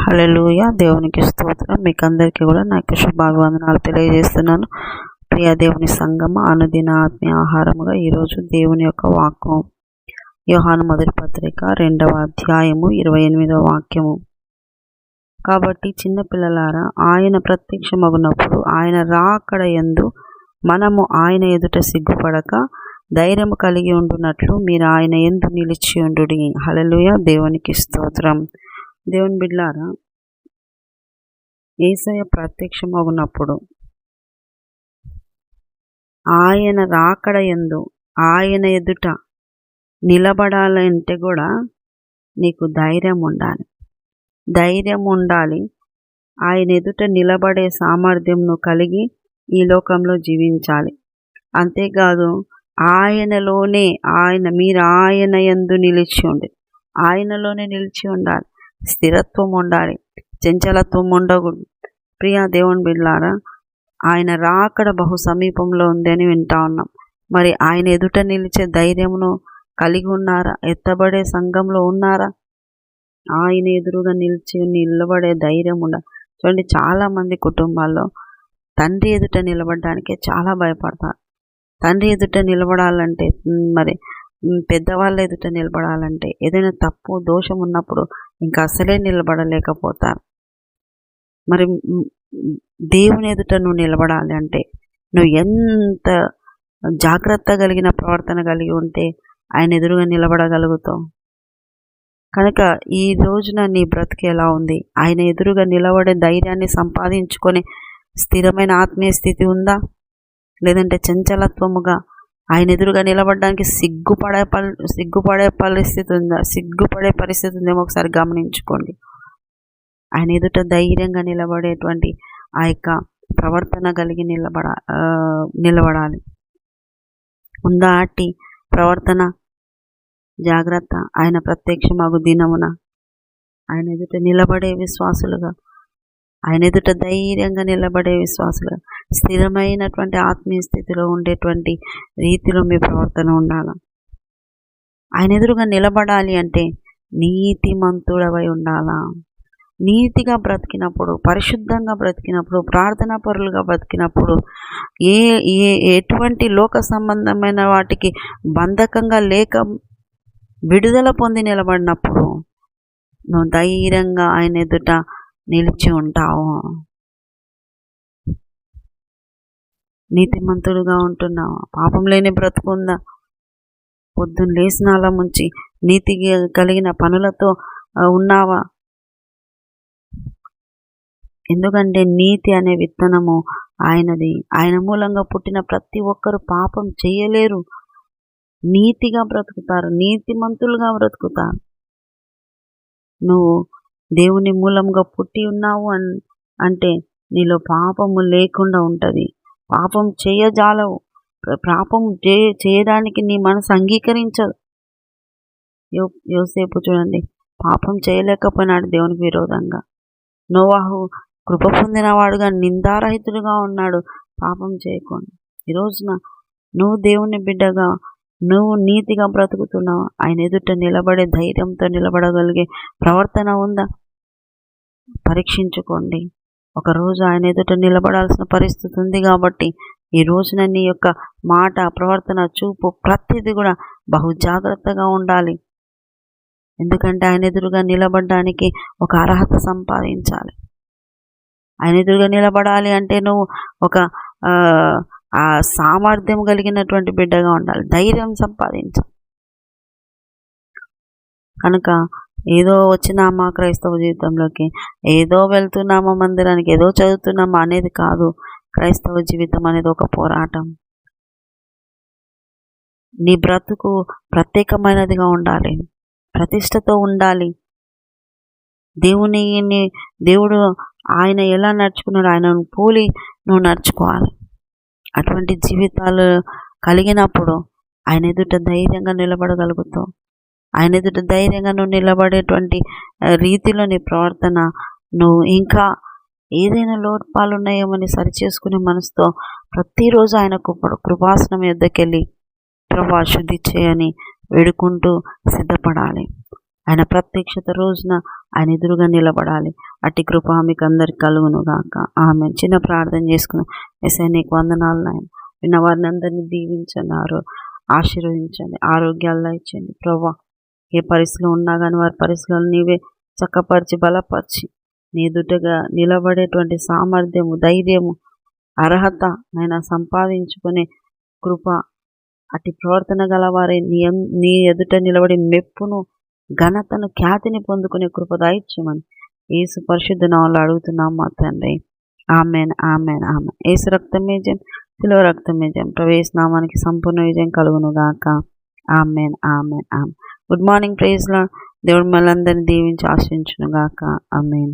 Hallelujah దేవునికి స్తోత్రం. మీకు అందరికీ కూడా నా యొక్క శుభాభివందనాలు తెలియజేస్తున్నాను. ప్రియ దేవుని సంగమ అనుదిన ఆత్మీయ ఆహారముగా ఈరోజు దేవుని యొక్క వాక్యం. యోహాను మొదటి పత్రిక రెండవ అధ్యాయము ఇరవై ఎనిమిదవ వాక్యము. కాబట్టి చిన్నపిల్లలారా ఆయన ప్రత్యక్షమగునప్పుడు ఆయన రాకడ ఎందు మనము ఆయన ఎదుట సిగ్గుపడక ధైర్యము కలిగి ఉండునట్లు మీరు ఆయన ఎందు నిలిచి ఉండు హలలుయ దేవునికి స్తోత్రం. దేవుని బిడ్లారా ఏసయ ప్రత్యక్షమగునప్పుడు ఆయన రాకడ ఎందు ఆయన ఎదుట నిలబడాలంటే కూడా నీకు ధైర్యం ఉండాలి ధైర్యం ఉండాలి ఆయన ఎదుట నిలబడే సామర్థ్యంను కలిగి ఈ లోకంలో జీవించాలి. అంతేకాదు ఆయనలోనే ఆయన మీరు ఆయన ఎందు నిలిచి ఉండి ఆయనలోనే నిలిచి ఉండాలి. స్థిరత్వం ఉండాలి. చంచలత్వం ఉండకూడదు. ప్రియా దేవుని బిళ్ళారా ఆయన రాకడ బహు సమీపంలో ఉంది అని వింటా ఉన్నాం. మరి ఆయన ఎదుట నిలిచే ధైర్యమును కలిగి ఉన్నారా? ఎత్తబడే సంఘంలో ఉన్నారా? ఆయన ఎదురుగా నిలిచి నిలబడే ధైర్యం ఉండ చూడండి చాలామంది కుటుంబాల్లో తండ్రి ఎదుట నిలబడడానికే చాలా భయపడతారు. తండ్రి ఎదుట నిలబడాలంటే మరి పెద్దవాళ్ళ ఎదుట నిలబడాలంటే ఏదైనా తప్పు దోషం ఉన్నప్పుడు ఇంకా అసలే నిలబడలేకపోతారు. మరి దేవుని ఎదుట నువ్వు నిలబడాలి అంటే నువ్వు ఎంత జాగ్రత్త కలిగిన ప్రవర్తన కలిగి ఉంటే ఆయన ఎదురుగా నిలబడగలుగుతావు. కనుక ఈ రోజున నీ బ్రతికి ఎలా ఉంది? ఆయన ఎదురుగా నిలబడే ధైర్యాన్ని సంపాదించుకొని స్థిరమైన ఆత్మీయ స్థితి ఉందా? లేదంటే చంచలత్వముగా ఆయన ఎదురుగా నిలబడడానికి సిగ్గుపడే పల్ సిగ్గుపడే పరిస్థితి ఉందా? సిగ్గుపడే పరిస్థితి ఉందేమో ఒకసారి గమనించుకోండి. ఆయన ఎదుట ధైర్యంగా నిలబడేటువంటి ఆ యొక్క ప్రవర్తన కలిగి నిలబడ నిలబడాలి. ఉందా అట్టి ప్రవర్తన? జాగ్రత్త. ఆయన ప్రత్యక్షమగు దినమున ఆయన ఎదుట నిలబడే విశ్వాసులుగా ఆయన ఎదుట ధైర్యంగా నిలబడే విశ్వాసులు స్థిరమైనటువంటి ఆత్మీయ స్థితిలో ఉండేటువంటి రీతిలో మీ ప్రవర్తన ఉండాలి. ఆయన ఎదురుగా నిలబడాలి అంటే నీతిమంతుడవై ఉండాలా. నీతిగా బ్రతికినప్పుడు పరిశుద్ధంగా బ్రతికినప్పుడు ప్రార్థనా పరులుగా బ్రతికినప్పుడు ఏ ఏ ఎటువంటి లోక సంబంధమైన వాటికి బంధకంగా లేక విడుదల పొంది నిలబడినప్పుడు నువ్వు ధైర్యంగా ఆయన ఎదుట నిలిచి ఉంటావు. నీతిమంతుడుగా ఉంటున్నావా. పాపం లేని బ్రతుకుందా పొద్దున్న లేచినాల ముంచి నీతి కలిగిన పనులతో ఉన్నావా? ఎందుకంటే నీతి అనే విత్తనము ఆయనది. ఆయన మూలంగా పుట్టిన ప్రతి ఒక్కరు పాపం చేయలేరు. నీతిగా బ్రతుకుతారు. నీతిమంతులుగా బ్రతుకుతారు. నువ్వు దేవుని మూలంగా పుట్టి ఉన్నావు అన్ అంటే నీలో పాపము లేకుండా ఉంటుంది. పాపం చేయజాలవు. పాపం చే చేయడానికి నీ మనసు అంగీకరించదు. యో యోసేపు చూడండి. పాపం చేయలేకపోయినాడు దేవునికి విరోధంగా. నోవాహు కృప పొందినవాడుగా నిందారహితుడుగా ఉన్నాడు. పాపం చేయకుండా. ఈ రోజున నువ్వు దేవుని బిడ్డగా నువ్వు నీతిగా బ్రతుకుతున్నావు? ఆయన ఎదుట నిలబడే ధైర్యంతో నిలబడగలిగే ప్రవర్తన ఉందా? పరీక్షించుకోండి. ఒకరోజు ఆయన ఎదుట నిలబడాల్సిన పరిస్థితి ఉంది కాబట్టి ఈ రోజున నీ యొక్క మాట ప్రవర్తన చూపు ప్రతిదీ కూడా బహు జాగ్రత్తగా ఉండాలి. ఎందుకంటే ఆయన ఎదురుగా నిలబడడానికి ఒక అర్హత సంపాదించాలి. ఆయన ఎదురుగా నిలబడాలి అంటే నువ్వు ఒక సామర్థ్యం కలిగినటువంటి బిడ్డగా ఉండాలి. ధైర్యం సంపాదించాలి. కనుక ఏదో వచ్చినామా క్రైస్తవ జీవితంలోకి ఏదో వెళ్తున్నామా మందిరానికి ఏదో చదువుతున్నామా అనేది కాదు. క్రైస్తవ జీవితం అనేది ఒక పోరాటం. నీ బ్రతుకు ప్రత్యేకమైనదిగా ఉండాలి. ప్రతిష్టతో ఉండాలి. దేవుని దేవుడు ఆయన ఎలా నడుచుకున్నాడు ఆయనను పోలి నువ్వు నడుచుకోవాలి. అటువంటి జీవితాలు కలిగినప్పుడు ఆయన ఎదుట ధైర్యంగా నిలబడగలుగుతావు. ఆయన ఎదుట ధైర్యంగా నువ్వు నిలబడేటువంటి రీతిలో నీ ప్రవర్తన నువ్వు ఇంకా ఏదైనా లోపాలు ఉన్నాయేమని సరిచేసుకునే మనసుతో ప్రతిరోజు ఆయన కృప కృపాసనం ఎద్దకెళ్ళి ప్రభా శుద్ధి చేయని వేడుకుంటూ సిద్ధపడాలి. ఆయన ప్రత్యక్షత రోజున ఆయన ఎదురుగా నిలబడాలి. అట్టి కృప మీకు అందరికి కలుగును గాక ఆమె చిన్న ప్రార్థన చేసుకున్నాం ఎస్ఐ నీకు వందనాలు నాయన. విన్న వారిని అందరినీ దీవించన్నారు ఆశీర్వదించండి ఆరోగ్యాల్లో ఇచ్చండి ప్రభా ఏ పరిస్థితిలో ఉన్నా కానీ వారి పరిస్థితులను నీవే చక్కపరిచి బలపరిచి నీ ఎదుటగా నిలబడేటువంటి సామర్థ్యము ధైర్యము అర్హత నైనా సంపాదించుకునే కృప అటు ప్రవర్తన గలవారి నీ నీ ఎదుట నిలబడి మెప్పును ఘనతను ఖ్యాతిని పొందుకునే కృప దాయిచ్చమని ఏసు పరిశుద్ధ నామములో అడుగుతున్నాం మా తండ్రి. ఆమెన్ ఆమెన్ ఆమె ఏసు రక్తమే జయం శిలువ రక్తమే ప్రవేశ నామానికి సంపూర్ణ విజయం కలుగును గాక. ఆమెన్ ఆమెన్ ఆమె గుడ్ మార్నింగ్ ప్రేజ్లో దేవుడు మనందరినీ దీవించి ఆశ్రయించును గాక ఆమెన్